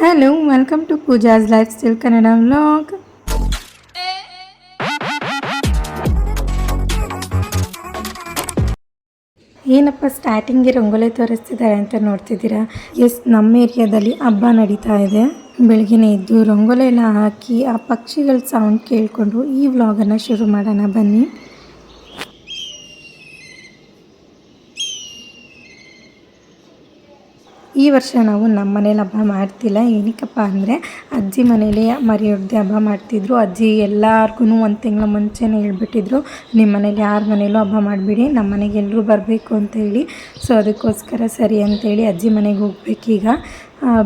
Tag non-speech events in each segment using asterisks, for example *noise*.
Hello welcome to Pooja's lifestyle Kannada vlog ಏನಪ್ಪ ಸ್ಟಾರ್ಟಿಂಗ್ಗೆ ರಂಗೋಲಿ ತೋರಿಸ್ತಿದ್ದಾರೆ ಅಂತ ನೋಡ್ತಿದ್ದೀರಾ? ಎಸ್ ನಮ್ಮ ಏರಿಯಾದಲ್ಲಿ ಹಬ್ಬ ನಡೀತಾ ಇದೆ. ಬೆಳಗ್ಗೆನೇ ಎದ್ದು ರಂಗೋಲಿ ಎಲ್ಲ ಹಾಕಿ ಆ ಪಕ್ಷಿಗಳ ಸೌಂಡ್ ಕೇಳಿಕೊಂಡು ಈ ವ್ಲಾಗನ್ನು ಶುರು ಮಾಡೋಣ ಬನ್ನಿ. ಈ ವರ್ಷ ನಾವು ನಮ್ಮ ಮನೇಲಿ ಹಬ್ಬ ಮಾಡ್ತಿಲ್ಲ. ಏನಕ್ಕಪ್ಪ ಅಂದರೆ ಅಜ್ಜಿ ಮನೇಲಿ ಮರಿಯೊಡ್ದೆ ಹಬ್ಬ ಮಾಡ್ತಿದ್ರು. ಅಜ್ಜಿ ಎಲ್ಲರಿಗೂ ಒಂದು ತಿಂಗಳ ಮುಂಚೆನೇ ಹೇಳ್ಬಿಟ್ಟಿದ್ರು ನಿಮ್ಮ ಮನೇಲಿ ಯಾರ ಮನೇಲೂ ಹಬ್ಬ ಮಾಡಬೇಡಿ ನಮ್ಮ ಮನೆಗೆ ಎಲ್ಲರೂ ಬರಬೇಕು ಅಂತ ಹೇಳಿ. ಸೊ ಅದಕ್ಕೋಸ್ಕರ ಸರಿ ಅಂತೇಳಿ ಅಜ್ಜಿ ಮನೆಗೆ ಹೋಗ್ಬೇಕೀಗ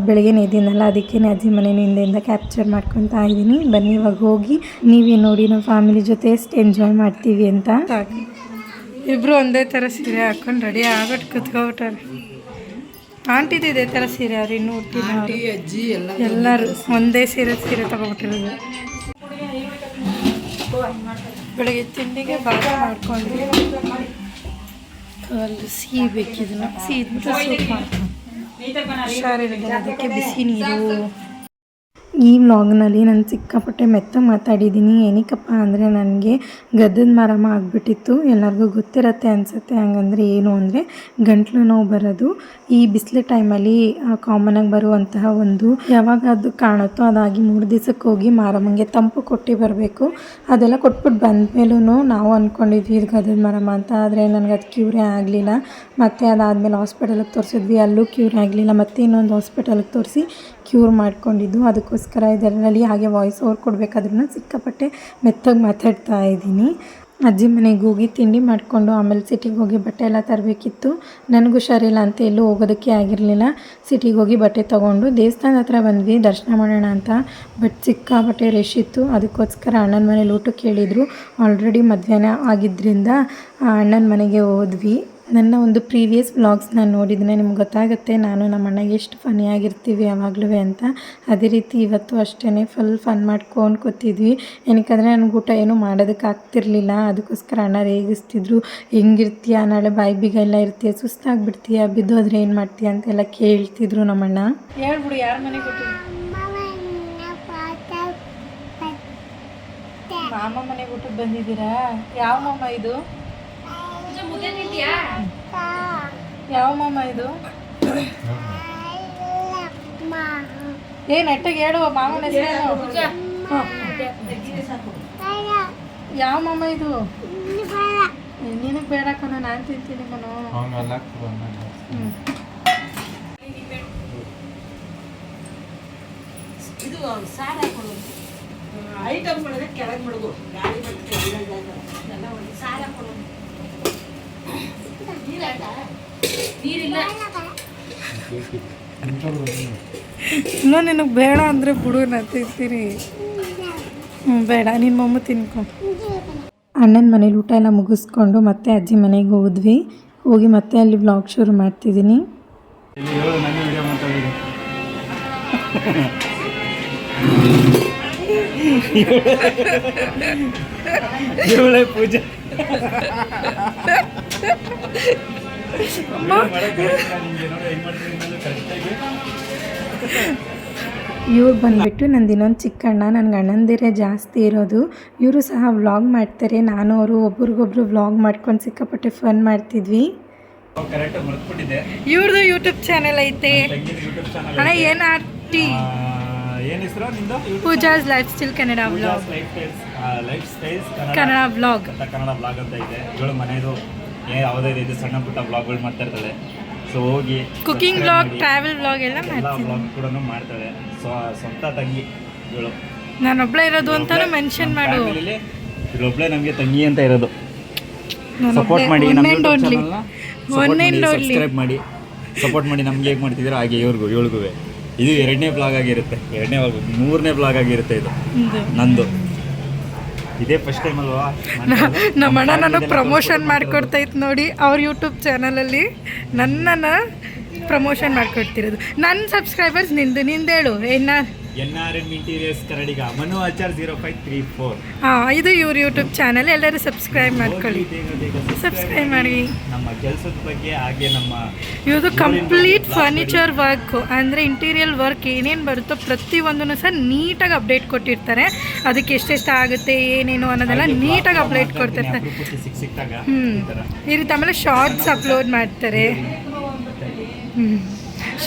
ಬೆಳಗ್ಗೆ ಇದ್ದೀನಲ್ಲ ಅದಕ್ಕೇ ಅಜ್ಜಿ ಮನೇನ ಹಿಂದೆಯಿಂದ ಕ್ಯಾಪ್ಚರ್ ಮಾಡ್ಕೊತಾ ಇದ್ದೀನಿ. ಬನ್ನಿ, ಇವಾಗ ಹೋಗಿ. ನೀವೇ ನೋಡಿ ನಮ್ಮ ಫ್ಯಾಮಿಲಿ ಜೊತೆ ಎಷ್ಟು ಎಂಜಾಯ್ ಮಾಡ್ತೀವಿ ಅಂತ. ಇಬ್ಬರು ಒಂದೇ ಥರ ಸೀರೆ ಹಾಕೊಂಡು ರೆಡಿ ಆಗೋಟ್ಟು ಕುತ್ಕೊಬಿಟ್ಟಾರೆ. ಆಂಟಿದು ಇದೇ ಥರ ಸೀರೆ ಅವ್ರು ಇನ್ನೂ ಅವ್ರು. ಅಜ್ಜಿ ಎಲ್ಲ ಎಲ್ಲರೂ ಒಂದೇ ಸೀರೆ ಸೀರೆ ತಗೊಬಿಟ್ಟಿರೋದು. ಬೆಳಗ್ಗೆ ತಿಂಡಿಗೆ ಬಾಗ ಮಾಡ್ಕೊಂಡ್ವಿ. ಅಲ್ಲಿ ಸಿಹಿ ಬೇಕಿದ್ರು ಸಿಹಿ ಸೂಪ್ ಮಾಡ್ಕೊಂಡು ಹುಷಾರಿರೋದಿಲ್ಲ ಅದಕ್ಕೆ ಬಿಸಿ ನೀರು. ಈ ವ್ಲಾಗ್ನಲ್ಲಿ ನಾನು ಸಿಕ್ಕಾಪಟ್ಟೆ ಮೆತ್ತ ಮಾತಾಡಿದ್ದೀನಿ. ಏನಕ್ಕಪ್ಪ ಅಂದರೆ ನನಗೆ ಗದ್ದದ ಮರಮ ಆಗಿಬಿಟ್ಟಿತ್ತು. ಎಲ್ಲರಿಗೂ ಗೊತ್ತಿರತ್ತೆ ಅನಿಸುತ್ತೆ. ಹಂಗಂದರೆ ಏನು ಅಂದರೆ ಗಂಟ್ಲು ನೋವು ಬರೋದು. ಈ ಬಿಸಿಲು ಟೈಮಲ್ಲಿ ಕಾಮನಾಗಿ ಬರುವಂತಹ ಒಂದು ಯಾವಾಗ ಅದು ಕಾಣುತ್ತೋ ಅದಾಗಿ ಮೂರು ದಿವಸಕ್ಕೆ ಹೋಗಿ ಮಾರಮ್ಮಂಗೆ ತಂಪು ಕೊಟ್ಟು ಬರಬೇಕು. ಅದೆಲ್ಲ ಕೊಟ್ಬಿಟ್ಟು ಬಂದಮೇಲೂ ನಾವು ಅಂದ್ಕೊಂಡಿದ್ವಿ ಇದು ಗದ್ದದ ಮರಮ ಅಂತ. ಆದರೆ ನನಗೆ ಅದು ಕ್ಯೂರೇ ಆಗಲಿಲ್ಲ. ಮತ್ತು ಅದಾದಮೇಲೆ ಹಾಸ್ಪಿಟಲಿಗೆ ತೋರಿಸಿದ್ವಿ. ಅಲ್ಲೂ ಕ್ಯೂರ್ ಆಗಲಿಲ್ಲ. ಮತ್ತು ಇನ್ನೊಂದು ಹಾಸ್ಪಿಟಲ್ಗೆ ತೋರಿಸಿ ಕ್ಯೂರ್ ಮಾಡ್ಕೊಂಡಿದ್ದು. ಅದಕ್ಕೋಸ್ಕರ ಇದರಲ್ಲಿ ಹಾಗೆ ವಾಯ್ಸ್ ಓವರ್ ಕೊಡಬೇಕಾದ್ರೂ ಸಿಕ್ಕಾಪಟ್ಟೆ ಮೆತ್ತಗೆ ಮಾತಾಡ್ತಾ ಇದ್ದೀನಿ. ಅಜ್ಜಿ ಮನೆಗೆ ಹೋಗಿ ತಿಂಡಿ ಮಾಡಿಕೊಂಡು ಆಮೇಲೆ ಸಿಟಿಗೆ ಹೋಗಿ ಬಟ್ಟೆ ಎಲ್ಲ ತರಬೇಕಿತ್ತು. ನನಗೆ ಹುಷಾರಿಲ್ಲ ಅಂತ ಎಲ್ಲೂ ಹೋಗೋದಕ್ಕೆ ಆಗಿರಲಿಲ್ಲ. ಸಿಟಿಗೆ ಹೋಗಿ ಬಟ್ಟೆ ತೊಗೊಂಡು ದೇವಸ್ಥಾನದ ಹತ್ರ ಬಂದ್ವಿ. ದರ್ಶನ ಮಾಡೋಣ ಅಂತ. ಬಟ್ ಸಿಕ್ಕಾಪಟ್ಟೆ ರಶ್ ಇತ್ತು. ಅದಕ್ಕೋಸ್ಕರ ಅಣ್ಣನ ಮನೇಲಿ ಊಟಕ್ಕೆ ಕೇಳಿದರು. ಆಲ್ರೆಡಿ ಮಧ್ಯಾಹ್ನ ಆಗಿದ್ದರಿಂದ ಅಣ್ಣನ ಮನೆಗೆ ಹೋದ್ವಿ. ನನ್ನ ಒಂದು ಪ್ರೀವಿಯಸ್ ವ್ಲಾಗ್ಸ್ನ ನೋಡಿದರೆ ನಿಮ್ಗೆ ಗೊತ್ತಾಗುತ್ತೆ, ನಾನು ನಮ್ಮ ಅಣ್ಣಗೆ ಎಷ್ಟು ಫನಿಯಾಗಿರ್ತೀವಿ ಯಾವಾಗಲೂ ಅಂತ. ಅದೇ ರೀತಿ ಇವತ್ತು ಅಷ್ಟೇ ಫುಲ್ ಫನ್ ಮಾಡ್ಕೊಂಡು ಕೂತಿದ್ವಿ. ಏನಕ್ಕಂದರೆ ನನಗೆ ಊಟ ಏನೂ ಮಾಡೋದಕ್ಕೆ ಆಗ್ತಿರ್ಲಿಲ್ಲ, ಅದಕ್ಕೋಸ್ಕರ ಅಣ್ಣ ರೇಗಿಸ್ತಿದ್ರು. ಹೆಂಗಿರ್ತೀಯ, ನಾಳೆ ಬಾಯಿ ಬೀಗ ಎಲ್ಲ ಇರ್ತೀಯ, ಸುಸ್ತಾಗ್ಬಿಡ್ತೀಯ, ಬಿದ್ದೋದ್ರೆ ಏನು ಮಾಡ್ತೀಯ ಅಂತೆಲ್ಲ ಕೇಳ್ತಿದ್ರು ನಮ್ಮಣ್ಣ. ಹೇಳ್ಬಿಡು, ಯಾರ ಮನೆಗೆ ಮಾಮ ಮನೆಗೆ ಊಟಕ್ಕೆ ಬಂದಿದ್ದೀರಾ? ಯಾವ ಮಾಮ ಇದು? ಯಾವ ಮಾಮ ಇದು? ಏ ನೆಟ್ಟಗೆ ಹೇಳು ಮಾಮನ ಹೆಸರೇನು ಯಾವ ಮಾಮ ಇದು? ನಿನಗೆ ಬೇಡ ಕಣ ನಾನು ತಿಂತೀನಿ ಕಣೋ. ಇದು ಸಾರ್ ಹಾಕೊಳ್ಳೋದು. ಐಟಮ್ ಮಾಡಿದ್ರೆ ಕೆಳಗೆ ಮಡಗು. ಗಾಳಿ ಮತ್ತೆ ಎಲ್ಲ ಒಂದು ಸಾರ್ ನೀರಿಲ್ಲ ಇನ್ನೂ ನಿನಗೆ ಬೇಡ ಅಂದರೆ ಬಿಡು ನಾನು ತಿಂತೀನಿ. ಹ್ಞೂ ಬೇಡ ನಿನ್ನ ಮಮ್ಮ ತಿನ್ಕೊ. ಅಣ್ಣನ ಮನೇಲಿ ಊಟ ಎಲ್ಲ ಮುಗಿಸ್ಕೊಂಡು ಮತ್ತೆ ಅಜ್ಜಿ ಮನೆಗೆ ಹೋದ್ವಿ. ಹೋಗಿ ಮತ್ತೆ ಅಲ್ಲಿ ಬ್ಲಾಗ್ ಶುರು ಮಾಡ್ತಿದ್ದೀನಿ. ಪೂಜೆ. ಇವ್ರು ಬಂದುಬಿಟ್ಟು ನಂದು ಇನ್ನೊಂದು ಚಿಕ್ಕಣ್ಣ ನನಗೆ ಅಣ್ಣಂದಿರೇ ಜಾಸ್ತಿ ಇರೋದು. ಇವರು ಸಹ ವ್ಲಾಗ್ ಮಾಡ್ತಾರೆ. ನಾನು ಅವರು ಒಬ್ರಿಗೊಬ್ರು ವ್ಲಾಗ್ ಮಾಡ್ಕೊಂಡು ಸಿಕ್ಕಾಪಟ್ಟೆ ಫನ್ ಮಾಡ್ತಿದ್ವಿ. ಇವ್ರದ್ದು ಯೂಟ್ಯೂಬ್ ಚಾನೆಲ್ ಐತೆ. ಅಣ್ಣ ಏನು Pooja's lifestyle Kannada vlog Kannada vlog ಅಂತ ಕನ್ನಡ ಬ್ಲಾಗ್ ಅಂತ ಇದೆ. ಮನೆಯದು ಯಾವುದೇ ರೀತಿ ಸಣ್ಣ ಪುಟ್ಟ ಬ್ಲಾಗ್ಗಳು ಮಾಡ್ತಾ ಇರ್ತಾಳೆ ಸೊ ಹೋಗಿ ಕುಕಿಂಗ್ ಬ್ಲಾಗ್ ಟ್ರಾವೆಲ್ ಬ್ಲಾಗ್ ಎಲ್ಲ ಎಲ್ಲ ಬ್ಲಾಗ್ ಕೂಡ ಮಾಡ್ತಾಳೆ ಸೊ ಸ್ವಂತ ತಂಗಿ ಇವಳು. ನಾನೊಬ್ಳೆ ಇರೋದು ಅಂತ ಮೆನ್ಷನ್ ಮಾಡು. ಇವಳೊಬ್ಳೆ ನಮಗೆ ತಂಗಿ ಅಂತ ಇರೋದು. ಸಪೋರ್ಟ್ ಮಾಡಿ ಸಬ್ಸ್ಕ್ರೈಬ್ ಮಾಡಿ ಸಪೋರ್ಟ್ ಮಾಡಿ. ನಮ್ಗೆ ಹೇಗೆ ಮಾಡ್ತಿದ್ದೀರೋ ಹಾಗೆ ಇವ್ರಿಗೂ ಇವಳಿಗೂ. ಇದು ಎರಡನೇ ಬ್ಲಾಗ್ ಆಗಿರುತ್ತೆ. ಎರಡನೇ ಮೂರನೇ ಬ್ಲಾಗ್ ಆಗಿರುತ್ತೆ ಇದು. ನಂದು. ಇದೇ ಫಸ್ಟ್ ಟೈಮ್ ಅಲ್ವಾ? ನಮ್ಮ ಅಣ್ಣ ನನಗೆ ಪ್ರಮೋಷನ್ ಮಾಡಿಕೊಡ್ತೈತೆ ನೋಡಿ ಅವ್ರ ಯೂಟ್ಯೂಬ್ ಚಾನಲಲ್ಲಿ ನನ್ನನ್ನು ಪ್ರಮೋಷನ್ ಮಾಡ್ಕೊಡ್ತಿರೋದು. ನನ್ನ ಸಬ್ಸ್ಕ್ರೈಬರ್ಸ್ ನಿಂದು ನಿಂದೇಳು. ಹೇಳು ಏನ N R M interiors ಕರಡಿಗ Manu Achar zero five three four ಹಾಂ ಇದು ಇವ್ರ ಯೂಟ್ಯೂಬ್ ಚಾನಲ್ ಎಲ್ಲರೂ ಸಬ್ಸ್ಕ್ರೈಬ್ ಮಾಡ್ಕೊಳ್ಳಿ. ಸಬ್ಸ್ಕ್ರೈಬ್ ಮಾಡಿ. ನಮ್ಮ ಕೆಲಸದ ಬಗ್ಗೆ ಹಾಗೆ ನಮ್ಮ ಇವ್ರದ್ದು ಕಂಪ್ಲೀಟ್ ಫರ್ನಿಚರ್ ವರ್ಕ್ ಅಂದರೆ ಇಂಟೀರಿಯರ್ ವರ್ಕ್ ಏನೇನು ಬರುತ್ತೋ ಪ್ರತಿಯೊಂದನ್ನು ಸಹ ನೀಟಾಗಿ ಅಪ್ಡೇಟ್ ಕೊಟ್ಟಿರ್ತಾರೆ. ಅದಕ್ಕೆ ಎಷ್ಟೆಷ್ಟು ಆಗುತ್ತೆ ಏನೇನು ಅನ್ನೋದೆಲ್ಲ ನೀಟಾಗಿ ಅಪ್ಡೇಟ್ ಕೊಡ್ತಿರ್ತಾರೆ. ಹ್ಞೂ ಈ ಈ ರೀತಿ ಆಮೇಲೆ ಶಾರ್ಟ್ಸ್ ಅಪ್ಲೋಡ್ ಮಾಡ್ತಾರೆ. ಹ್ಞೂ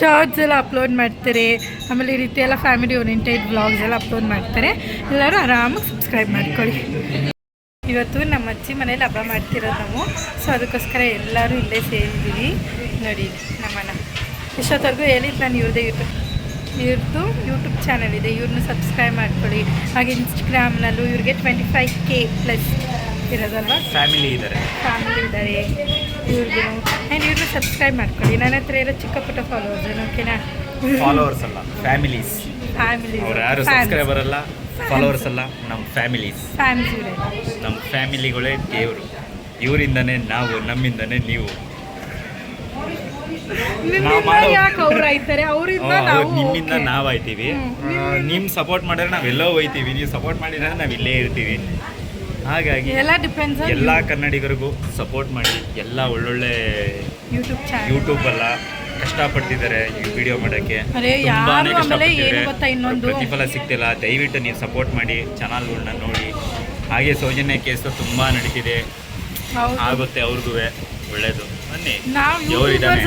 ಶಾರ್ಟ್ಸ್ ಎಲ್ಲ ಅಪ್ಲೋಡ್ ಮಾಡ್ತಾರೆ ಆಮೇಲೆ ಈ ರೀತಿ ಎಲ್ಲ ಫ್ಯಾಮಿಲಿ ಓರಿಯೆಂಟೆಡ್ ಬ್ಲಾಗ್ಸ್ ಎಲ್ಲ ಅಪ್ಲೋಡ್ ಮಾಡ್ತಾರೆ. ಎಲ್ಲರೂ ಆರಾಮಾಗಿ ಸಬ್ಸ್ಕ್ರೈಬ್ ಮಾಡ್ಕೊಳ್ಳಿ. ಇವತ್ತು ನಮ್ಮ ಅಜ್ಜಿ ಮನೇಲಿ ಹಬ್ಬ ಮಾಡ್ತಿರೋದು ನಾವು. ಸೊ ಅದಕ್ಕೋಸ್ಕರ ಎಲ್ಲರೂ ಇಲ್ಲೇ ಸೇರಿದ್ದೀವಿ. ನೋಡಿ ನಮ್ಮನ ಇಷ್ಟೊತ್ತವರೆಗೂ ಹೇಳಿದ್ದು ನಾನು ಇವ್ರದೇ ಯೂಟ್ಯೂಬ್ ಇವ್ರದ್ದು ಯೂಟ್ಯೂಬ್ ಚಾನಲ್ ಇದೆ. ಇವ್ರನ್ನ ಸಬ್ಸ್ಕ್ರೈಬ್ ಮಾಡ್ಕೊಳ್ಳಿ. ಹಾಗೆ ಇನ್ಸ್ಟಾಗ್ರಾಮ್ನಲ್ಲೂ ಇವ್ರಿಗೆ ಟ್ವೆಂಟಿ ಫೈವ್ ಕೆ ಪ್ಲಸ್ ಇರೋದಲ್ವಾ? ಫ್ಯಾಮಿಲಿ ಇದ್ದಾರೆ. ಫ್ಯಾಮಿಲಿ ಇದ್ದಾರೆ. ಇವ್ರಿಗೆ ಆ್ಯಂಡ್ ಇವ್ರನ್ನ ಸಬ್ಸ್ಕ್ರೈಬ್ ಮಾಡ್ಕೊಳ್ಳಿ. ನನ್ನ ಹತ್ರ ಇರೋ ಚಿಕ್ಕ ಪುಟ್ಟ ಫಾಲೋವರ್ಸ್ ಓಕೆನಾ? ಫಾಲೋವರ್ಸ್ ಅಲ್ಲ ಫ್ಯಾಮಿಲೀಸ್ ಫ್ಯಾಮಿಲಿ ಅವ್ರು ಯಾರು ಸಬ್ಸ್ಕ್ರೈಬರ್ ಅಲ್ಲ ಫಾಲೋವರ್ಸ್ ಅಲ್ಲ ನಮ್ಮ ಫ್ಯಾಮಿಲೀಸ್ ಫ್ಯಾಮಿಲಿ ನಮ್ಮ ಫ್ಯಾಮಿಲಿಗಳೇ ದೇವರು. ಇವರಿಂದನೇ ನಾವು ನಮ್ಮಿಂದನೇ ನೀವು. ನಿಮ್ಮಿಂದ ನಾವಾಯ್ತೀವಿ ನಾವು ಸಪೋರ್ಟ್ ಮಾಡಿದ್ರೆ ನಾವೆಲ್ಲೋ ಹೋಯ್ತೀವಿ. ನೀವು ಸಪೋರ್ಟ್ ಮಾಡಿದ್ರೆ ನಾವು ಇಲ್ಲೇ ಇರ್ತೀವಿ. ಹಾಗಾಗಿ ಎಲ್ಲ ಡಿಪೆಂಡ್ಸ್ ಎಲ್ಲ ಕನ್ನಡಿಗರಿಗೂ ಸಪೋರ್ಟ್ ಮಾಡಿ ಎಲ್ಲ ಒಳ್ಳೊಳ್ಳೆ ಯೂಟ್ಯೂಬ್ ಯೂಟ್ಯೂಬ್ ಅಲ್ಲ ಕಷ್ಟಪಡ್ತಿದ್ದಾರೆ ಈ ವಿಡಿಯೋ ಮಾಡೋಕ್ಕೆ. ತುಂಬಾನೇ? ಪ್ರತಿಫಲ ಸಿಗ್ತಿಲ್ಲ. ದಯವಿಟ್ಟು ನೀವು ಸಪೋರ್ಟ್ ಮಾಡಿ ಚಾನಲ್ಗಳನ್ನ ನೋಡಿ. ಹಾಗೆ ಸೌಜನ್ಯ ಕೇಸ್ ತುಂಬ ನಡೀತಿದೆ. ಆಗುತ್ತೆ ಅವ್ರಿಗೂ ಒಳ್ಳೇದು. ಬನ್ನಿ.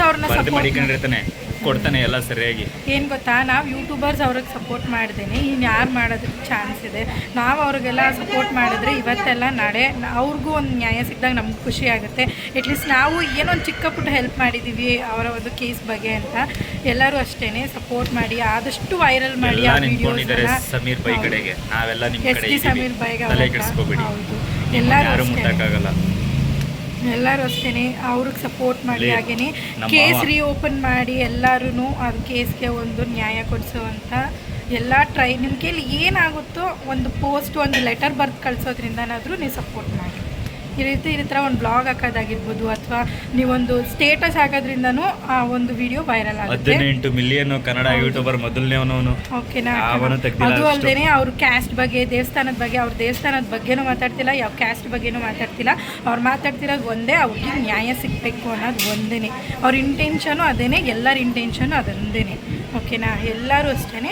ಅವ್ರನ್ನ ಸಪೋರ್ಟ್ ಮಡಿಕೊಂಡಿರ್ತಾನೆ ಕೊಡ್ತಾನೆ ಎಲ್ಲ ಸರಿಯಾಗಿ. ಏನು ಗೊತ್ತಾ? ನಾವು ಯೂಟ್ಯೂಬರ್ಸ್ ಅವ್ರಿಗೆ ಸಪೋರ್ಟ್ ಮಾಡ್ದೇನೆ. ಇನ್ನು ಯಾರು ಮಾಡೋದಕ್ಕೆ ಚಾನ್ಸ್ ಇದೆ. ನಾವು ಅವ್ರಿಗೆಲ್ಲ ಸಪೋರ್ಟ್ ಮಾಡಿದ್ರೆ ಇವತ್ತೆಲ್ಲ ನಾಳೆ ಅವ್ರಿಗೂ ಒಂದು ನ್ಯಾಯ ಸಿಕ್ಕಿದಾಗ ನಮ್ಗೆ ಖುಷಿ ಆಗುತ್ತೆ. ಅಟ್ಲೀಸ್ಟ್ ನಾವು ಏನೋ ಒಂದು ಚಿಕ್ಕ ಪುಟ್ಟ ಹೆಲ್ಪ್ ಮಾಡಿದ್ದೀವಿ ಅವರ ಒಂದು ಕೇಸ್ ಬಗ್ಗೆ ಅಂತ. ಎಲ್ಲರೂ ಅಷ್ಟೇ ಸಪೋರ್ಟ್ ಮಾಡಿ ಆದಷ್ಟು ವೈರಲ್ ಮಾಡಿ ಆ ನಿಂತ್ಕೊಂಡಿದ್ದಾರೆ ಸಮೀರ್ ಬೈ ಕಡೆಗೆ. ನಾವೆಲ್ಲ ನಿಮ್ಮ ಎಸ್ ಕಡೆ ಸಮೀರ್ ಬೈಗೆ ತಲೆ ಕೆಡಿಸ್ಕೋಬೇಡಿ. ಎಲ್ಲರೂ ಮುಟ್ಟಕ್ಕಾಗಲ್ಲ. ಎಲ್ಲರೂ ಅಷ್ಟೇ ಅವ್ರಿಗೆ ಸಪೋರ್ಟ್ ಮಾಡಿ ಹಾಗೇನೆ. ಕೇಸ್ ರೀ ರೀಓಪನ್ ಮಾಡಿ ಎಲ್ಲರೂ ಆ ಕೇಸ್ಗೆ ಒಂದು ನ್ಯಾಯ ಕೊಡಿಸುವಂಥ ಎಲ್ಲ ಟ್ರೈ ನಿಮ್ಮ ಕೈಲಿ ಏನಾಗುತ್ತೋ ಒಂದು ಪೋಸ್ಟ್ ಒಂದು ಲೆಟರ್ ಬರ್ದು ಕಳಿಸೋದ್ರಿಂದನಾದರೂ ನೀವು ಸಪೋರ್ಟ್ ಮಾಡಿ. ಈ ರೀತಿ ಈ ಥರ ಒಂದು ಬ್ಲಾಗ್ ಹಾಕೋದಾಗಿರ್ಬೋದು ಅಥವಾ ನೀವೊಂದು ಸ್ಟೇಟಸ್ ಹಾಕೋದ್ರಿಂದನೂ ಆ ಒಂದು ವಿಡಿಯೋ ವೈರಲ್ ಆಗುತ್ತೆ. ಹದಿನೆಂಟು ಮಿಲಿಯನ್ ಕನ್ನಡ ಯೂಟ್ಯೂಬರ್ ಮೊದಲನೇವನು ಓಕೆನಾ ಅದು. ಅಲ್ಲದೆ ಅವ್ರ ಕ್ಯಾಸ್ಟ್ ಬಗ್ಗೆ ದೇವಸ್ಥಾನದ ಬಗ್ಗೆ ಅವ್ರ ದೇವಸ್ಥಾನದ ಬಗ್ಗೆನೂ ಮಾತಾಡ್ತಿಲ್ಲ ಯಾವ ಕ್ಯಾಸ್ಟ್ ಬಗ್ಗೆನೂ ಮಾತಾಡ್ತಿಲ್ಲ. ಅವ್ರು ಮಾತಾಡ್ತಿರೋದು ಒಂದೇ ಅವ್ರಿಗೆ ನ್ಯಾಯ ಸಿಗಬೇಕು ಅನ್ನೋದು ಒಂದೇ ಅವ್ರ ಇಂಟೆನ್ಷನು ಅದೇನೆ ಎಲ್ಲರ ಇಂಟೆನ್ಷನು ಅದೊಂದೇ ಓಕೆನಾ? ಎಲ್ಲರೂ ಅಷ್ಟೇ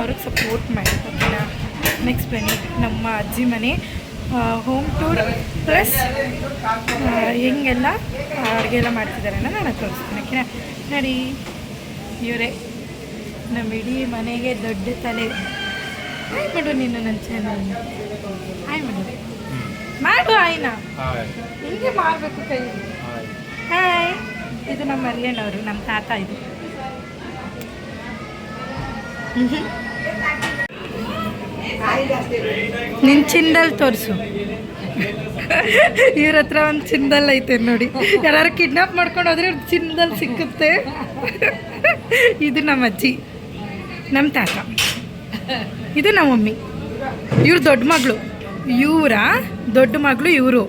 ಅವ್ರಿಗೆ ಸಪೋರ್ಟ್ ಮಾಡಿ. ಓಕೆನಾ? ನೆಕ್ಸ್ಟ್ ಬನ್ನಿ ನಮ್ಮ ಅಜ್ಜಿ ಮನೆ. ಹೋಮ್ ಟೂರ್ ಪ್ಲಸ್ ಹೆಂಗೆಲ್ಲ ಅಡುಗೆ ಎಲ್ಲ ಮಾಡ್ತಿದ್ದಾರೆ ಅನ್ನೋ ನಾನು ತೋರಿಸ್ತೀನಿ ಓಕೆನಾ ನೋಡಿ ಇವರೇ ನಮ್ಮ ಇಡೀ ಮನೆಗೆ ದೊಡ್ಡ ತಲೆ. ಹಾಯ್ ಮಾಡು ನೀನು ನನ್ನ ಚಾನಲ್ ಹಾಯ್ ಮಾಡು. ಮಾಡು ಆಯ್ನ ಹಿಂಗೆ ಮಾಡಬೇಕು ಕೈ. ಹಾಯ್ ಇದು ನಮ್ಮ ಮರಿಯಣ್ಣವರು ನಮ್ಮ ತಾತ ಇದು. *laughs* ನಿನ್ನ ಚಿಂದಲ್ ತೋರಿಸು. ಇವ್ರ ಹತ್ರ ಒಂದು ಚಿಂದಲ್ ಐತೆ ನೋಡಿ. ಯಾರು ಕಿಡ್ನಾಪ್ ಮಾಡ್ಕೊಂಡು ಹೋದ್ರೆ ಇವ್ರ ಚಿಂದಲ್ ಸಿಕ್ಕುತ್ತೆ. ಇದು ನಮ್ಮ ಅಜ್ಜಿ ನಮ್ಮ ತಾತ. ಇದು ನಮ್ಮ ಮಮ್ಮಿ. ಇವ್ರ ದೊಡ್ಡ ಮಗಳು. ಇವರ ದೊಡ್ಡ ಮಗಳು ಇವರು.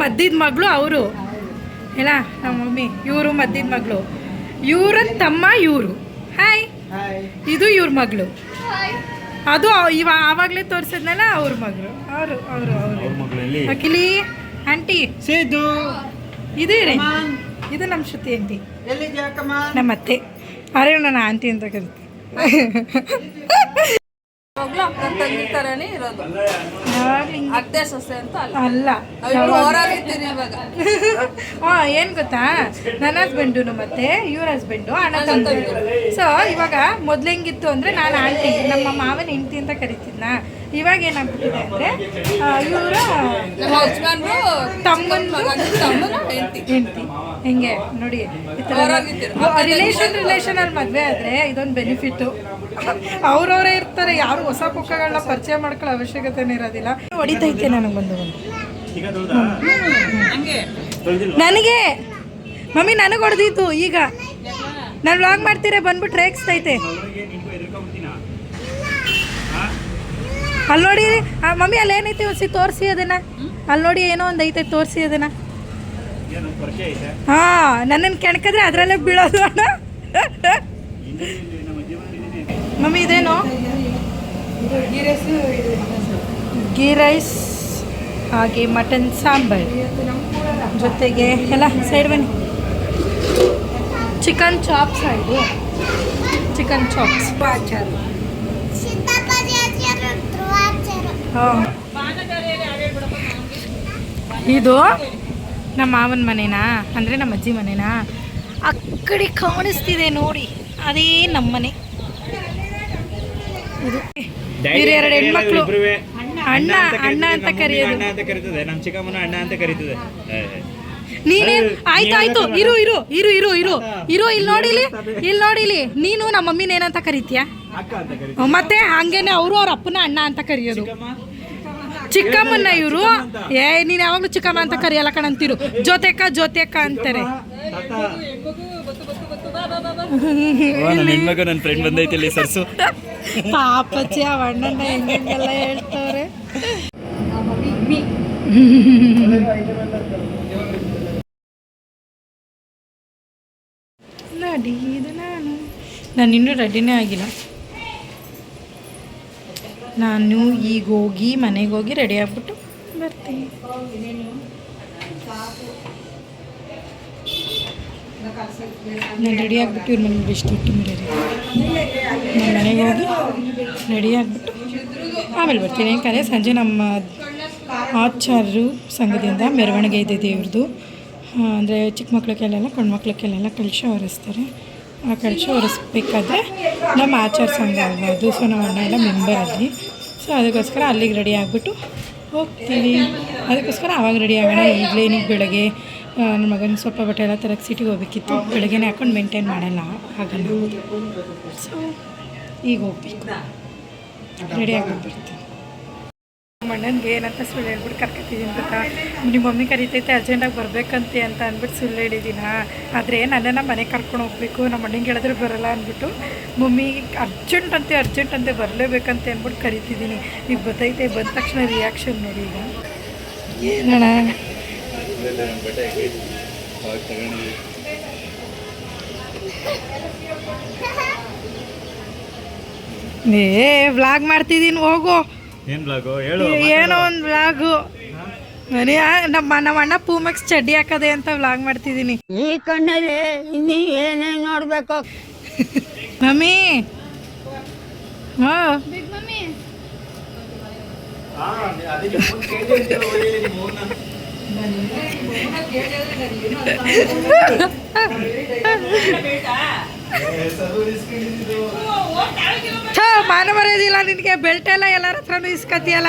ಮದ್ದಿದ ಮಗಳು ಅವರು. ಎಲ್ಲ ನಮ್ಮ ಮಮ್ಮಿ ಇವರು ಮದ್ದಿದ ಮಗಳು. ಇವರ ತಮ್ಮ ಇವರು. ಹಾಯ್ ಇದು ಇವ್ರ ಮಗಳು. ಅದು ಇವ ಆವಾಗಲೇ ತೋರಿಸಿದ್ನಲ್ಲ ಅವ್ರ ಮಗಳು. ಅವರು ಅವರು ಅವರು. ಅವ್ರ ಮಗಳಲ್ಲಿ? ಅಖಿಲಿ ಆಂಟಿ. ಸೇದು. ಇದು ರೀ. ಇದು ನಮ್ಮ ಶ್ರುತಿ ಆಂಟಿ. ನಮ್ಮ ಅತ್ತೆ ಅರೆ ನನ್ನ ಆಂಟಿ ಅಂತ ಕರಿತೀನಿ ಯಾವಾಗ್ಲೂ ಅಕ್ಕ ತಂಗಿ ತರನೇ ಇರೋದು. ಅತ್ತೆ ಸೊಸೆ ಅಂತ ಅಲ್ಲ. ಅಲ್ಲ ಇವಾಗ. ಹಾಂ ಏನು ಗೊತ್ತಾ? ನನ್ನ ಹಸ್ಬೆಂಡು ಮತ್ತೆ ಇವ್ರ ಹಸ್ಬೆಂಡು ಅಣ್ಣ ತಮ್ಮ ಸೊ ಇವಾಗ ಮೊದ್ಲು ಹೆಂಗಿತ್ತು ಅಂದ್ರೆ ನಾನು ಆಂಟಿ ನಮ್ಮ ಮಾವನ ಹೆಂಡತಿ ಅಂತ ಕರಿತಿದ್ನ. ಇವಾಗ ಏನಾಗ್ಬಿಟ್ಟಿದೆ ಅಂದ್ರೆ ಇವರ ನಮ್ಮ ತಮ್ಮನ ತಮ್ಮನ್ ತಮ್ಮನ ಹೆಂಡತಿ. ಹೆಂಡತಿ. ಹೆಂಗೆ? ನೋಡಿ. ರಿಲೇಷನ್ ರಿಲೇಷನ್ ಅಲ್ಲಿ ಮದ್ವೆ ಆದ್ರೆ ಇದೊಂದು ಬೆನಿಫಿಟ್ಟು ಅವ್ರವರೇ ಇರ್ತಾರೆ ಯಾರು ಹೊಸ ಪುಕ್ಕಗಳನ್ನ ಪರಿಚಯ ಮಾಡ್ಕೊಳ್ಳೋ ಅವಶ್ಯಕತೆನೇ ಇರೋದಿಲ್ಲ. ಹೊಡಿತೈತೆ ನನಗೆ ಬಂದು? ನನಗೆ? ಮಮ್ಮಿ ನನಗೆ ಹೊಡೆದಿತ್ತು ಈಗ. ನಾನು ವ್ಲಾಗ್ ಮಾಡ್ತೀರ ಬಂದ್ಬಿಟ್ಟು ರೇಗಿಸ್ತೈತೆ? ಅಲ್ಲಿ ನೋಡಿ ಮಮ್ಮಿ ಅಲ್ಲಿ ಏನೈತೆ ಹೊಸಿ ತೋರಿಸಿ ಅದನ್ನ. ಅಲ್ಲಿ ನೋಡಿ ಏನೋ ಒಂದು ಐತೆ ತೋರಿಸಿ ಅದನ್ನ. ಹಾ ಪರಿಚಯ ಐತೆ. ಹಾಂ ನನ್ನನ್ನು ಕೆಣಕಿದ್ರೆ ಅದರಲ್ಲೇ ಬೀಳೋದು ಅಣ್ಣ ಹಿಂದೆ ಇಲ್ಲಿ ನಮ್ಮ ಜೀವನದಲ್ಲಿ ಮಮ್ಮಿ ಇದೇನು? ಗೀ ರೈಸ್ ಹಾಗೆ ಮಟನ್ ಸಾಂಬಾರ್. ಜೊತೆಗೆ ಎಲ್ಲ ಸೈಡ್ ಬನ್ನಿ. ಚಿಕನ್ ಚಾಪ್ಸ್ ಆಯಿತು. Chicken chops. ಹಾಂ. ಇದು ನಮ್ಮ ಮಾವನ ಮನೆನಾ? ಅಂದರೆ ನಮ್ಮ ಅಜ್ಜಿ ಮನೆನಾ? ಆ ಕಡೆ ಕಾಣಿಸ್ತಿದೆ ನೋಡಿ. ಅದೇ ನಮ್ಮ ಮನೆ ಇದು. ಎರಡು ಹೆಣ್ಮಕ್ಳು. ಅಣ್ಣ ಅಣ್ಣ ಅಂತ ಕರೆಯೋದು. ಅಣ್ಣ ಅಂತ ಕರೀತದೆ ನಮ್ಮ ಚಿಕ್ಕಮ್ಮನ ಅಣ್ಣ ಅಂತ ಕರೀತದೆ. ನೀನೇ ಆಯ್ತು ಆಯ್ತು. ಇರು ಇರು ಇರು ಇರು ಇರು. ಇರು ಇಲ್ಲಿ ನೋಡಿಲಿ ಇಲ್ಲಿ. ನೋಡಿಲಿ ನೀನು ನಮ್ಮ ಮಮ್ಮಿನ ಏನಂತ ಕರಿತೀಯ? ಅಕ್ಕ ಮತ್ತೆ ಹಂಗೇನೆ ಅವರು ಅವ್ರ ಅಪ್ಪನ ಅಣ್ಣ ಅಂತ ಕರೆಯೋದು. ಚಿಕ್ಕಮ್ಮನ ಇವರು. ಏ ನೀನು ಯಾವಾಗಲೂ ಚಿಕ್ಕಮ್ಮ ಅಂತ ಕರೆಯಲ್ಲ ಕಣಂತಿರು. ಜೊತೆಕ ಜೊತೆಕ ಅಂತಾರೆ. ನನ್ನ ಹೆಣ್ಮಗ ನನ್ನ ಫ್ರೆಂಡ್ ಬಂದೈತಿ ಇಲ್ಲಿ, ಸರ್ಸು. ಪಾಪಚ್ಚಿ ಆ ಅಣ್ಣನ ಹೆಂಗೆಲ್ಲ ಹೇಳ್ತಾರೆ ನಡಿ, ಇದು ನಾನು. ನಾನು ಇನ್ನೂ ರೆಡಿನೇ ಆಗಿಲ್ಲ. ನಾನು ಈಗ ಹೋಗಿ ಮನೆಗೆ ಹೋಗಿ ರೆಡಿ ಆಗ್ಬಿಟ್ಟು ಬರ್ತೀನಿ. ನಾನು ರೆಡಿ ಆಗಿಬಿಟ್ಟು ಇವ್ರ ಮನೆ ಎಷ್ಟು ಹೊಟ್ಟು ನಮ್ಮ ಮನೆಗೆ ಹೋಗಿ ರೆಡಿ ಆಗಿಬಿಟ್ಟು ಆಮೇಲೆ ಬರ್ತೀನಿ. ಯಾಕಂದರೆ ಸಂಜೆ ನಮ್ಮ ಆಚಾರ್ಯರು ಸಂಘದಿಂದ ಮೆರವಣಿಗೆ ಇದೆ ದೇವ್ರದ್ದು ಅಂದರೆ ಚಿಕ್ಕ ಮಕ್ಳಿಗೆಲ್ಲ ಗಂಡು ಮಕ್ಳಿಗೆಲ್ಲ ಕಳಶ ಹೊರಿಸ್ತಾರೆ. ಆ ಕಳಶ ಹೊರಿಸ್ಬೇಕಾದ್ರೆ ನಮ್ಮ ಆಚಾರ ಸಂಘ ಅಲ್ವಾ ಅದು. ಸೊ ನಮ್ಮ ಅಣ್ಣ ಎಲ್ಲ ಮೆಂಬರ್ ಅಲ್ಲಿ. ಸೊ ಅದಕ್ಕೋಸ್ಕರ ಅಲ್ಲಿಗೆ ರೆಡಿ ಆಗಿಬಿಟ್ಟು ಹೋಗ್ತೀವಿ. ಅದಕ್ಕೋಸ್ಕರ ಆವಾಗ ರೆಡಿ ಆಗೋಣ. ಈಗಲೇ ಬೆಳಗ್ಗೆ ನನ್ನ ಮಗನ ಸ್ವಲ್ಪ ಬಟ್ಟೆ ಎಲ್ಲ ತರಕ್ಕೆ ಸಿಟಿಗೆ ಹೋಗ್ಬೇಕಿತ್ತು. ಬೆಳಗ್ಗೆನೇ ಹಾಕೊಂಡು ಮೇಂಟೈನ್ ಮಾಡಲ್ಲ ಆಗಲ್ಲ ಸೊ ಈಗ ಹೋಗ್ಬೇಕು. ರೆಡಿ ಆಗಿಬಿಡ್ತೀನಿ ನಮ್ಮ ಅಣ್ಣನಿಗೆ ಏನಂತ ಸುಳ್ಳು ಹೇಳ್ಬಿಟ್ಟು ಕರ್ಕೊತಿದ್ದೀನಿ ಗೊತ್ತಾ? ನಿಮ್ಮ ಮಮ್ಮಿ ಕರಿತೈತೆ ಅರ್ಜೆಂಟಾಗಿ ಬರಬೇಕಂತೆ ಅಂತ ಅಂದ್ಬಿಟ್ಟು ಸುಳ್ಳು ಹೇಳಿದ್ದೀನ ಆದರೆ ನನ್ನನ್ನು ಮನೆಗೆ ಕರ್ಕೊಂಡು ಹೋಗ್ಬೇಕು ನಮ್ಮ ಅಣ್ಣಂಗೆ ಹೇಳಿದ್ರೆ ಬರೋಲ್ಲ ಅಂದ್ಬಿಟ್ಟು ಮಮ್ಮಿ ಅರ್ಜೆಂಟ್ ಅಂತೆ ಅರ್ಜೆಂಟ್ ಅಂತೆ ಬರಲೇಬೇಕಂತೆ ಅಂದ್ಬಿಟ್ಟು ಕರಿತಿದ್ದೀನಿ. ಈಗ ಬರ್ತೈತೆ ಬಂದ ತಕ್ಷಣ ರಿಯಾಕ್ಷನ್ ನೋಡಿ ಈಗ. ಏನಣ್ಣ ಏ ವ್ಲಾಗ್ ಮಾಡ್ತಿದ್ದೀನಿ ಹೋಗು. ಏನು ಬ್ಲಾಗು ಹೇಳು ಏನೋ ಒಂದು ವ್ಲಾಗು ಮನೆ ನಮ್ಮ ನಮ್ಮ ಅಣ್ಣ ಪೂಮಕ್ಸ್ ಚಡ್ಡಿ ಹಾಕದೆ ಅಂತ ವ್ಲಾಗ್ ಮಾಡ್ತಿದ್ದೀನಿ ಈ ಕಣ್ಣಲ್ಲಿ ಇನ್ನಿ ಏನೇನು ನೋಡ್ಬೇಕು? ಮಮ್ಮಿ. ಹಾ. ಛ, *laughs* ಮಾನ ಮರ್ಯಾದಿಲ್ಲ ನಿನಗೆ ಬೆಲ್ಟ್ ಎಲ್ಲ ಎಲ್ಲರ ಹತ್ರನು ಇಸ್ಕತಿಯಲ್ಲ.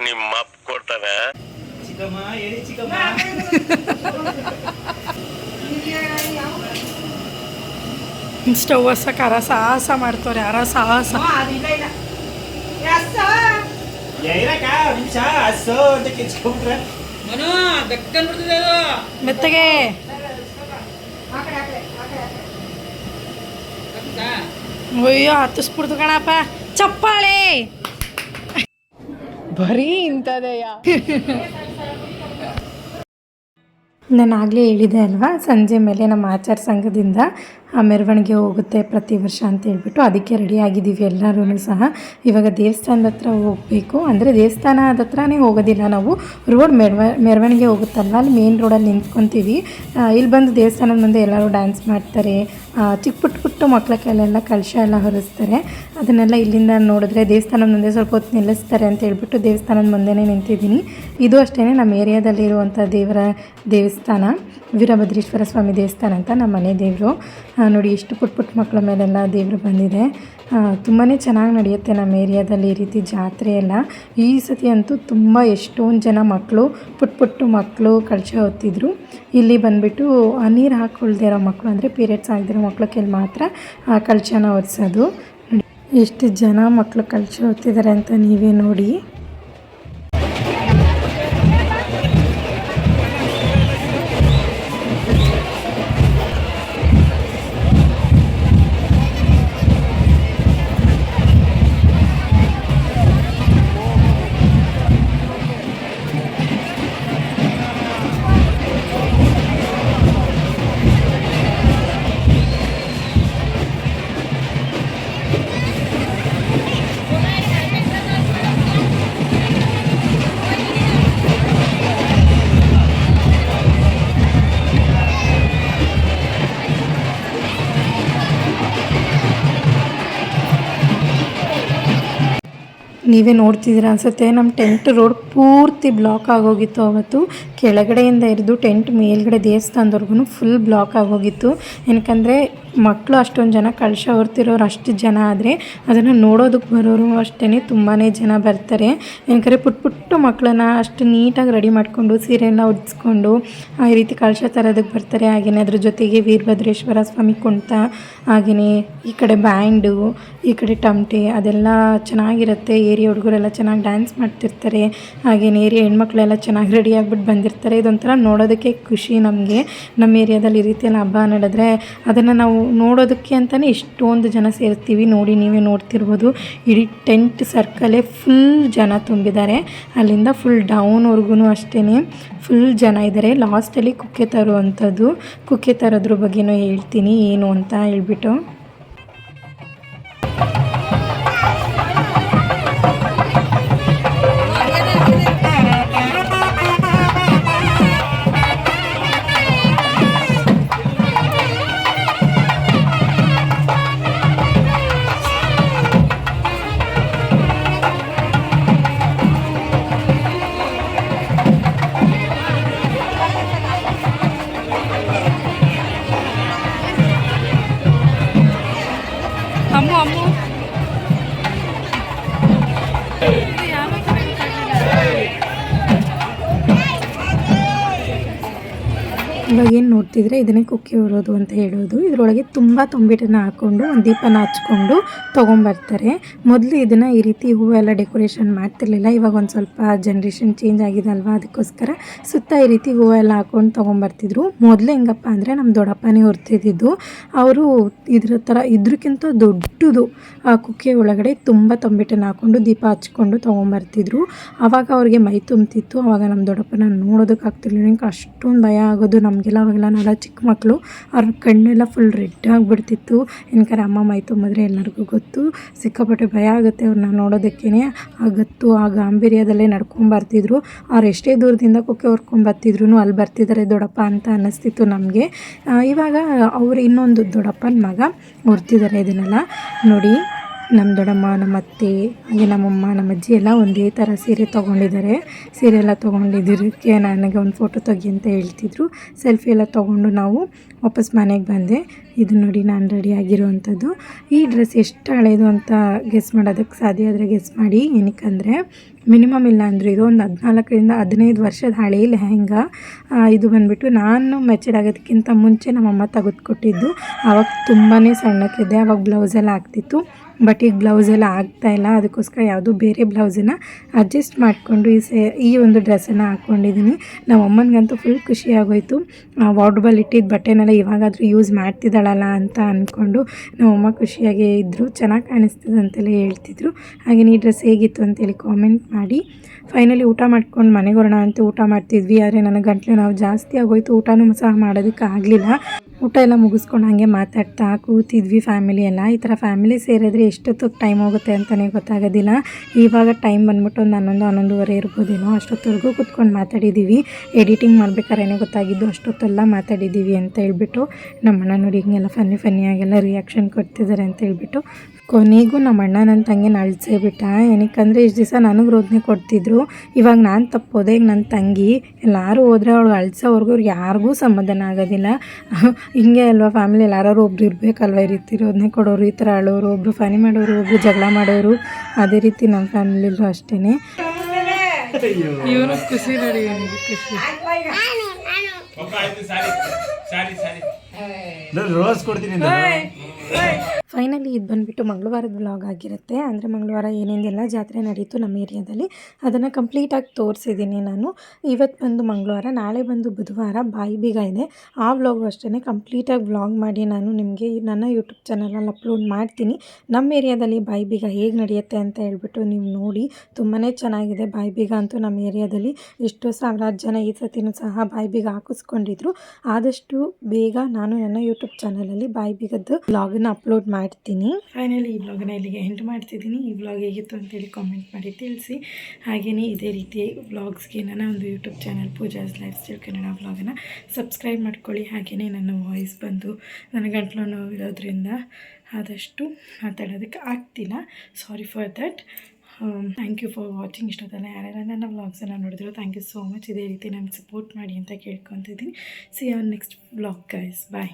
ನಿಮ್ಮ ಅಪ್ಪ ಕೊಡ್ತಾನೆ. ಸ್ಟವ್ ಹಸಕ್ಕೆ ಅರ ಸಾಹಸ ಮಾಡ್ತವ್ರೆ ಅರ ಸಾಹಸ ಮೆತ್ತಗೆ. ಅಯ್ಯೋ ಹತ್ತಿಸ್ಬಿಡ್ತು ಕಣಪ್ಪ. ಚಪ್ಪಾಳೆ. ಬರೀ ಇಂಥದಯ್ಯ ನಾನು ಆಗಲೇ ಹೇಳಿದೆ ಅಲ್ವಾ ಸಂಜೆ ಮೇಲೆ ನಮ್ಮ ಆಚಾರ ಸಂಘದಿಂದ ಆ ಮೆರವಣಿಗೆ ಹೋಗುತ್ತೆ ಪ್ರತಿ ವರ್ಷ ಅಂತ ಹೇಳ್ಬಿಟ್ಟು ಅದಕ್ಕೆ ರೆಡಿ ಆಗಿದ್ದೀವಿ ಎಲ್ಲರೂ ಸಹ. ಇವಾಗ ದೇವಸ್ಥಾನದ ಹತ್ರ ಹೋಗಬೇಕು. ಅಂದರೆ ದೇವಸ್ಥಾನದ ಹತ್ರನೇ ಹೋಗೋದಿಲ್ಲ ನಾವು. ರೋಡ್ ಮೆರವ, ಮೆರವಣಿಗೆ ಹೋಗುತ್ತಲ್ಲ ಅಲ್ಲಿ ಮೇನ್ ರೋಡಲ್ಲಿ ನಿಂತ್ಕೊತೀವಿ. ಇಲ್ಲಿ ಬಂದು ದೇವಸ್ಥಾನದ ಮುಂದೆ ಎಲ್ಲರೂ ಡ್ಯಾನ್ಸ್ ಮಾಡ್ತಾರೆ. ಚಿಕ್ಕ ಪುಟ್ಟ ಪುಟ್ಟ ಕೈಲೆಲ್ಲ ಕಳಶ ಎಲ್ಲ ಹೊರಿಸ್ತಾರೆ. ಅದನ್ನೆಲ್ಲ ಇಲ್ಲಿಂದ ನೋಡಿದ್ರೆ ದೇವಸ್ಥಾನದ ಮುಂದೆ ಸ್ವಲ್ಪ ಹೊತ್ತು ನಿಲ್ಲಿಸ್ತಾರೆ ಅಂತ ಹೇಳ್ಬಿಟ್ಟು ದೇವಸ್ಥಾನದ ಮುಂದೆನೇ ನಿಂತಿದ್ದೀನಿ. ಇದು ಅಷ್ಟೇ ನಮ್ಮ ಏರಿಯಾದಲ್ಲಿರುವಂಥ ದೇವರ ದೇವಸ್ಥಾನ. ವೀರಭದ್ರೇಶ್ವರ ಸ್ವಾಮಿ ದೇವಸ್ಥಾನ ಅಂತ ನಮ್ಮ ಮನೆ ದೇವರು. ನೋಡಿ, ಎಷ್ಟು ಪುಟ್ ಪುಟ್ಟ ಮಕ್ಕಳ ಮೇಲೆಲ್ಲ ದೇವರು ಬಂದಿದೆ. ತುಂಬಾ ಚೆನ್ನಾಗಿ ನಡೆಯುತ್ತೆ ನಮ್ಮ ಏರಿಯಾದಲ್ಲಿ ಈ ರೀತಿ ಜಾತ್ರೆ ಎಲ್ಲ. ಈ ಸತಿ ಅಂತೂ ತುಂಬ ಎಷ್ಟೊಂದು ಜನ ಮಕ್ಕಳು ಪುಟ್ಟ ಪುಟ್ಟು ಮಕ್ಕಳು ಕಳಶ ಹೊತ್ತಿದ್ರು ಇಲ್ಲಿ ಬಂದುಬಿಟ್ಟು ನೀರು ಹಾಕ್ಕೊಳ್ದೇ ಇರೋ ಮಕ್ಕಳು ಅಂದರೆ ಪೀರಿಯಡ್ಸ್ ಆಗದಿರೋ ಮಕ್ಕಳ ಕೈಲಿ ಮಾತ್ರ, ಆ ಕಳಶನ ಒರೆಸೋದು. ನೋಡಿ, ಎಷ್ಟು ಜನ ಮಕ್ಕಳು ಕಳಶ ಹೊತ್ತಿದ್ದಾರೆ ಅಂತ ನೀವೇ ನೋಡಿ. ನೀವೇ ನೋಡ್ತಿದ್ದೀರ ಅನ್ಸುತ್ತೆ. ನಮ್ಮ ಟೆಂಟ್ ರೋಡ್ ಪೂರ್ತಿ ಬ್ಲಾಕ್ ಆಗೋಗಿತ್ತು ಅವತ್ತು. ಕೆಳಗಡೆಯಿಂದ ಹಿಡಿದು ಟೆಂಟ್ ಮೇಲ್ಗಡೆ ದೇವಸ್ಥಾನದವರೆಗೂ ಫುಲ್ ಬ್ಲಾಕ್ ಆಗೋಗಿತ್ತು. ಏನಕ್ಕಂದರೆ ಮಕ್ಕಳು ಅಷ್ಟೊಂದು ಜನ ಕಳಶ ಹೊರ್ತಿರೋರು ಅಷ್ಟು ಜನ ಆದರೆ ಅದನ್ನು ನೋಡೋದಕ್ಕೆ ಬರೋರು ಅಷ್ಟೇ ತುಂಬಾ ಜನ ಬರ್ತಾರೆ. ಏನಕರೆ ಪುಟ್ಟ ಪುಟ್ಟ ಮಕ್ಕಳನ್ನ ಅಷ್ಟು ನೀಟಾಗಿ ರೆಡಿ ಮಾಡಿಕೊಂಡು ಸೀರೆಯನ್ನು ಉಡಿಸ್ಕೊಂಡು, ಆ ರೀತಿ ಕಳಶ ತರೋದಕ್ಕೆ ಬರ್ತಾರೆ. ಹಾಗೆಯೇ ಅದ್ರ ಜೊತೆಗೆ ವೀರಭದ್ರೇಶ್ವರ ಸ್ವಾಮಿ ಕುಣಿತ ಹಾಗೆಯೇ ಈ ಕಡೆ ಬ್ಯಾಂಡು, ಈ ಕಡೆ ಟಮಟೆ ಅದೆಲ್ಲ ಚೆನ್ನಾಗಿರುತ್ತೆ. ಏರಿಯ ಹುಡುಗರೆಲ್ಲ ಚೆನ್ನಾಗಿ ಡ್ಯಾನ್ಸ್ ಮಾಡ್ತಿರ್ತಾರೆ. ಹಾಗೆಯೇ ಏರಿಯ ಹೆಣ್ಮಕ್ಳೆಲ್ಲ ಚೆನ್ನಾಗಿ ರೆಡಿ ಆಗಿಬಿಟ್ಟು ಬಂದಿರ್ತಾರೆ. ಇದೊಂಥರ ನೋಡೋದಕ್ಕೆ ಖುಷಿ ನಮಗೆ. ನಮ್ಮ ಏರಿಯಾದಲ್ಲಿ ಈ ರೀತಿಯೆಲ್ಲ ಹಬ್ಬ ನಡೆದ್ರೆ ಅದನ್ನು ನಾವು ನೋಡೋದಕ್ಕೆ ಅಂತಲೇ ಎಷ್ಟೊಂದು ಜನ ಸೇರ್ತೀವಿ. ನೋಡಿ, ನೀವೇ ನೋಡ್ತಿರ್ಬೋದು. ಇಡೀ ಟೆಂಟ್ ಸರ್ಕಲೇ ಫುಲ್ ಜನ ತುಂಬಿದ್ದಾರೆ. ಅಲ್ಲಿಂದ ಫುಲ್ ಡೌನ್ವರೆಗೂ ಅಷ್ಟೇ ಫುಲ್ ಜನ ಇದ್ದಾರೆ. ಲಾಸ್ಟಲ್ಲಿ ಕುಕ್ಕೆ ತರುವಂಥದ್ದು. ಕುಕ್ಕೆ ತರೋದ್ರ ಬಗ್ಗೆನೂ ಹೇಳ್ತೀನಿ. ಏನು ಅಂತ ಹೇಳ್ಬಿಟ್ಟು. ಇವಾಗ ಏನು ನೋಡ್ತಿದ್ರೆ ಇದನ್ನೇ ಕುಕ್ಕಿ ಉರೋದು ಅಂತ ಹೇಳೋದು. ಇದರೊಳಗೆ ತುಂಬ ತುಂಬಿಟ್ಟನ್ನು ಹಾಕ್ಕೊಂಡು ಒಂದು ದೀಪನ ಹಚ್ಕೊಂಡು ತೊಗೊಂಬರ್ತಾರೆ. ಮೊದಲು ಇದನ್ನು ಈ ರೀತಿ ಹೂವೆಲ್ಲ ಡೆಕೋರೇಷನ್ ಮಾಡ್ತಿರ್ಲಿಲ್ಲ. ಇವಾಗ ಒಂದು ಸ್ವಲ್ಪ ಜನ್ರೇಷನ್ ಚೇಂಜ್ ಆಗಿದೆ ಅಲ್ವಾ ಅದಕ್ಕೋಸ್ಕರ ಸುತ್ತ ಈ ರೀತಿ ಹೂವೆಲ್ಲ ಹಾಕ್ಕೊಂಡು ತೊಗೊಂಬರ್ತಿದ್ರು. ಮೊದಲು ಹೆಂಗಪ್ಪ ಅಂದರೆ ನಮ್ಮ ದೊಡ್ಡಪ್ಪನೇ ಹೊರ್ತಿದ್ದು ಅವರು ಇದ್ರ ಥರ ಇದ್ರಕ್ಕಿಂತ ದೊಡ್ಡದು ಆ ಕುಕ್ಕೆ ಒಳಗಡೆ ತುಂಬ ತಂಬಿಟನ್ನು ಹಾಕ್ಕೊಂಡು ದೀಪ ಹಚ್ಕೊಂಡು ತೊಗೊಂಬರ್ತಿದ್ರು. ಆವಾಗ ಅವ್ರಿಗೆ ಮೈ ತುಂಬ್ತಿತ್ತು. ಆವಾಗ ನಮ್ಮ ದೊಡ್ಡಪ್ಪನ ನೋಡೋದಕ್ಕೆ ಆಗ್ತಿರ್ಲಿಲ್ಲ ಅಷ್ಟೊಂದು ಭಯ ಆಗೋದು. ನಮಗೆಲ್ಲ ಅವಾಗೆಲ್ಲ ನಾವೆಲ್ಲ ಚಿಕ್ಕ ಮಕ್ಕಳು ಅವ್ರ ಕಣ್ಣೆಲ್ಲ ಫುಲ್ ರೆಡ್ ಆಗಿಬಿಡ್ತಿತ್ತು. ಏನಕ್ಕಾರೆ ಅಮ್ಮ, ಮೈ ತುಂಬಿದ್ರೆ ಎಲ್ಲರಿಗೂ ಗೊತ್ತು. ಸಿಕ್ಕಾಪಟ್ಟೆ ಭಯ ಆಗುತ್ತೆ ಅವ್ರನ್ನ ನೋಡೋದಕ್ಕೇ ಆಗತ್ತು ಗತ್ತು, ಆ ಗಾಂಭೀರ್ಯದಲ್ಲೇ ನಡ್ಕೊಂಬರ್ತಿದ್ರು ಅವ್ರು ಎಷ್ಟೇ ದೂರದಿಂದ ಕೊಕ್ಕೆ ಹೊರ್ಕೊಂಬರ್ತಿದ್ರು ಅಲ್ಲಿ ಬರ್ತಿದ್ದಾರೆ ದೊಡ್ಡಪ್ಪ ಅಂತ ಅನ್ನಿಸ್ತಿತ್ತು ನಮಗೆ. ಇವಾಗ ಅವ್ರು ಇನ್ನೊಂದು ದೊಡ್ಡಪ್ಪನ ಮಗ ಹೊರ್ತಿದ್ದಾರೆ ಇದನ್ನೆಲ್ಲ ನೋಡಿ. ನಮ್ಮ ದೊಡ್ಡಮ್ಮ ನಮ್ಮ ಅತ್ತೆ, ಹಾಗೆ ನಮ್ಮಮ್ಮ, ನಮ್ಮ ಅಜ್ಜಿ ಎಲ್ಲ ಒಂದೇ ಥರ ಸೀರೆ ತೊಗೊಂಡಿದ್ದಾರೆ. ಸೀರೆ ಎಲ್ಲ ತೊಗೊಂಡಿದ್ದಕ್ಕೆ ನನಗೆ ಒಂದು ಫೋಟೋ ತೆಗಿ ಅಂತ ಹೇಳ್ತಿದ್ರು. ಸೆಲ್ಫಿ ಎಲ್ಲ ತೊಗೊಂಡು ನಾವು ವಾಪಸ್ ಮನೆಗೆ ಬಂದೆ. ಇದು ನೋಡಿ ನಾನು ರೆಡಿ ಆಗಿರುವಂಥದ್ದು. ಈ ಡ್ರೆಸ್ ಎಷ್ಟು ಹಳೆಯದು ಅಂತ ಗೆಸ್ ಮಾಡೋದಕ್ಕೆ ಸಾಧ್ಯ ಆದರೆ ಗೆಸ್ ಮಾಡಿ. ಏನಕ್ಕಂದರೆ ಮಿನಿಮಮ್ ಇಲ್ಲ ಅಂದರು ಇದು ಒಂದು ಹದಿನಾಲ್ಕರಿಂದ ಹದಿನೈದು ವರ್ಷದ ಹಳೆ ಲೆಹೆಂಗಾ. ಇದು ಬಂದುಬಿಟ್ಟು ನಾನು ಮೆಚೂರ್ ಆಗೋದಕ್ಕಿಂತ ಮುಂಚೆ ನಮ್ಮಮ್ಮ ತೆಗೆದುಕೊಟ್ಟಿದ್ದು. ಆವಾಗ ತುಂಬಾ ಸಣ್ಣಕ್ಕಿದ್ದೆ. ಆವಾಗ ಬ್ಲೌಸೆಲ್ಲ ಆಗ್ತಿತ್ತು. ಬಟ್ ಈಗ ಬ್ಲೌಸ್ ಆಗ್ತಾ ಇಲ್ಲ. ಅದಕ್ಕೋಸ್ಕರ ಯಾವುದೂ ಬೇರೆ ಬ್ಲೌಸನ್ನು ಅಡ್ಜಸ್ಟ್ ಮಾಡಿಕೊಂಡು ಈ ಸೇ, ಈ ಒಂದು ಡ್ರೆಸ್ಸನ್ನು ಹಾಕ್ಕೊಂಡಿದ್ದೀನಿ ನಮ್ಮ ಅಮ್ಮನಿಗಂತೂ ಫುಲ್ ಖುಷಿ ಆಗೋಯ್ತು ವಾರ್ಡ್ಬಲ್ ಇಟ್ಟಿದ್ದ ಬಟ್ಟೆನೆಲ್ಲ ಇವಾಗಾದರೂ ಯೂಸ್ ಮಾಡ್ತಿದ್ದಾಳಲ್ಲ ಅಂತ ಅಂದ್ಕೊಂಡು ನಮ್ಮಮ್ಮ ಖುಷಿಯಾಗಿ ಇದ್ದರು ಚೆನ್ನಾಗಿ ಕಾಣಿಸ್ತದೆ ಅಂತೆಲ್ಲ ಹೇಳ್ತಿದ್ರು. ಹಾಗೆ ಈ ಡ್ರೆಸ್ ಹೇಗಿತ್ತು ಅಂತೇಳಿ ಕಾಮೆಂಟ್ ಮಾಡಿ. ಫೈನಲಿ ಊಟ ಮಾಡ್ಕೊಂಡು ಮನೆಗೆ ಹೊರೋಣ ಅಂತ ಊಟ ಮಾಡ್ತಿದ್ವಿ, ಆದರೆ ನನಗೆ ಗಂಟ್ಲು ನಾವು ಜಾಸ್ತಿ ಆಗೋಯ್ತು. ಊಟನೂ ಸಹ ಮಾಡೋದಕ್ಕೆ ಆಗಲಿಲ್ಲ. ಊಟ ಎಲ್ಲ ಮುಗಿಸ್ಕೊಂಡು ಹಾಗೆ ಮಾತಾಡ್ತಾ ಕೂತಿದ್ವಿ ಫ್ಯಾಮಿಲಿ ಎಲ್ಲ. ಈ ಥರ ಫ್ಯಾಮಿಲಿ ಸೇರಿದ್ರೆ ಎಷ್ಟೊತ್ತಿಗೆ ಟೈಮ್ ಹೋಗುತ್ತೆ ಅಂತಲೇ ಗೊತ್ತಾಗೋದಿಲ್ಲ. ಇವಾಗ ಟೈಮ್ ಬಂದ್ಬಿಟ್ಟು ಒಂದು ಹನ್ನೊಂದು, ಹನ್ನೊಂದುವರೆ ಇರ್ಬೋದೇನೋ ಅಷ್ಟೊತ್ತವರೆಗೂ ಕೂತ್ಕೊಂಡು ಮಾತಾಡಿದ್ದೀವಿ ಎಡಿಟಿಂಗ್ ಮಾಡ್ಬೇಕಾದ್ರೆ ಗೊತ್ತಾಗಿದ್ದು ಅಷ್ಟೊತ್ತೆಲ್ಲ ಮಾತಾಡಿದ್ದೀವಿ ಅಂತ ಹೇಳ್ಬಿಟ್ಟು ನಮ್ಮ ಅಣ್ಣ ನೋಡಿ ಹಿಂಗೆಲ್ಲ ಫನ್ನಿ ಫನ್ನಿಯಾಗೆಲ್ಲ ರಿಯಾಕ್ಷನ್ ಕೊಡ್ತಿದ್ದಾರೆ ಅಂತ ಹೇಳ್ಬಿಟ್ಟು ಕೊನೆಗೂ ನಮ್ಮ ಅಣ್ಣ ನನ್ನ ತಂಗಿನ ಅಳಿಸೇ ಬಿಟ್ಟ. ಏನಕ್ಕಂದರೆ ಇಷ್ಟು ದಿವಸ ನನಗೆ ರೋದನೆ ಕೊಡ್ತಿದ್ರು. ಇವಾಗ ನಾನು ತಪ್ಪೋದೆ ಈಗ ನನ್ನ ತಂಗಿ. ಎಲ್ಲರೂ ಹೋದ್ರೆ ಅವಳು ಅಳ್ಸೋವರೆಗೂ ಅವ್ರಿಗೆ ಯಾರಿಗೂ ಸಮಾಧಾನ ಆಗೋದಿಲ್ಲ. ಹಿಂಗೆ ಅಲ್ವಾ ಫ್ಯಾಮಿಲಿ ಎಲ್ಲರೂ ಒಬ್ರು ಇರಬೇಕಲ್ವ ಈ ರೀತಿ ರೋದನೆ ಕೊಡೋರು ಈ ಥರ ಅಳೋರು ಒಬ್ರು ಫನಿ ಮಾಡೋರು ಒಬ್ರು ಜಗಳ ಮಾಡೋರು. ಅದೇ ರೀತಿ ನಮ್ಮ ಫ್ಯಾಮಿಲಿಲೂ ಅಷ್ಟೇ ಇವನು ಖುಷಿ ನೋಡಿ ಇವನಿಗೆ ಖುಷಿ. ರೋಸ್ ಕೊಡ್ತೀನಿ ಫೈನಲಿ ಇದು ಬಂದುಬಿಟ್ಟು ಮಂಗಳವಾರದ ವ್ಲಾಗ್ ಆಗಿರುತ್ತೆ. ಅಂದರೆ ಮಂಗಳವಾರ ಏನೇನೆಲ್ಲ ಜಾತ್ರೆ ನಡೀತು ನಮ್ಮ ಏರಿಯಾದಲ್ಲಿ, ಅದನ್ನು ಕಂಪ್ಲೀಟಾಗಿ ತೋರಿಸಿದ್ದೀನಿ ನಾನು. ಇವತ್ತು ಬಂದು ಮಂಗಳವಾರ, ನಾಳೆ ಬಂದು ಬುಧವಾರ ಬಾಯಿ ಬೀಗ ಇದೆ. ಆ ವ್ಲಾಗು ಅಷ್ಟೇ ಕಂಪ್ಲೀಟಾಗಿ ವ್ಲಾಗ್ ಮಾಡಿ ನಾನು ನಿಮಗೆ ನನ್ನ ಯೂಟ್ಯೂಬ್ ಚಾನಲಲ್ಲಿ ಅಪ್ಲೋಡ್ ಮಾಡ್ತೀನಿ. ನಮ್ಮ ಏರಿಯಾದಲ್ಲಿ ಬಾಯಿ ಬೀಗ ಹೇಗೆ ನಡೆಯುತ್ತೆ ಅಂತ ಹೇಳ್ಬಿಟ್ಟು ನೀವು ನೋಡಿ. ತುಂಬಾ ಚೆನ್ನಾಗಿದೆ ಬಾಯಿ ಬೀಗ ಅಂತೂ ನಮ್ಮ ಏರಿಯಾದಲ್ಲಿ. ಎಷ್ಟೋ ಸಾವಿರಾರು ಜನ ಈ ಸತಿನೂ ಸಹ ಬಾಯಿ ಬೀಗ ಹಾಕಿಸ್ಕೊಂಡಿದ್ರು. ಆದಷ್ಟು ಬೇಗ ನಾನು ನನ್ನ ಯೂಟ್ಯೂಬ್ ಚಾನಲಲ್ಲಿ ಬಾಯಿ ಬೀಗದ್ದು ವ್ಲಾಗನ್ನ ಅಪ್ಲೋಡ್ ಮಾಡ್ತೀನಿ. ಫೈನಲಿ ಈ ವ್ಲಾಗನ್ನ ಇಲ್ಲಿಗೆ ಎಂಡ್ ಮಾಡ್ತಿದ್ದೀನಿ. ಈ ವ್ಲಾಗ್ ಹೇಗಿತ್ತು ಅಂತೇಳಿ ಕಾಮೆಂಟ್ ಮಾಡಿ ತಿಳಿಸಿ. ಹಾಗೆಯೇ ಇದೇ ರೀತಿ ವ್ಲಾಗ್ಸ್ಗೆ ನನ್ನ ಒಂದು YouTube channel Pooja's lifestyle Kannada ವ್ಲಾಗನ್ನು subscribe ಮಾಡ್ಕೊಳ್ಳಿ. ಹಾಗೆಯೇ ನನ್ನ ವಾಯ್ಸ್ ಬಂದು ನನ್ನ ಗಂಟಲು ನೋವು ಇರೋದ್ರಿಂದ ಆದಷ್ಟು ಮಾತಾಡೋದಕ್ಕೆ ಆಗ್ತಿಲ್ಲ. Sorry for that thank you for watching ಇಷ್ಟೊತ್ತಲ್ಲ ಯಾರೆಲ್ಲ ನನ್ನ ವ್ಲಾಗ್ಸನ್ನು ನೋಡಿದ್ರು ಥ್ಯಾಂಕ್ ಯು ಸೋ ಮಚ್ ಇದೇ ರೀತಿ ನನಗೆ ಸಪೋರ್ಟ್ ಮಾಡಿ ಅಂತ ಕೇಳ್ಕೊತಿದ್ದೀನಿ. See on next vlog guys bye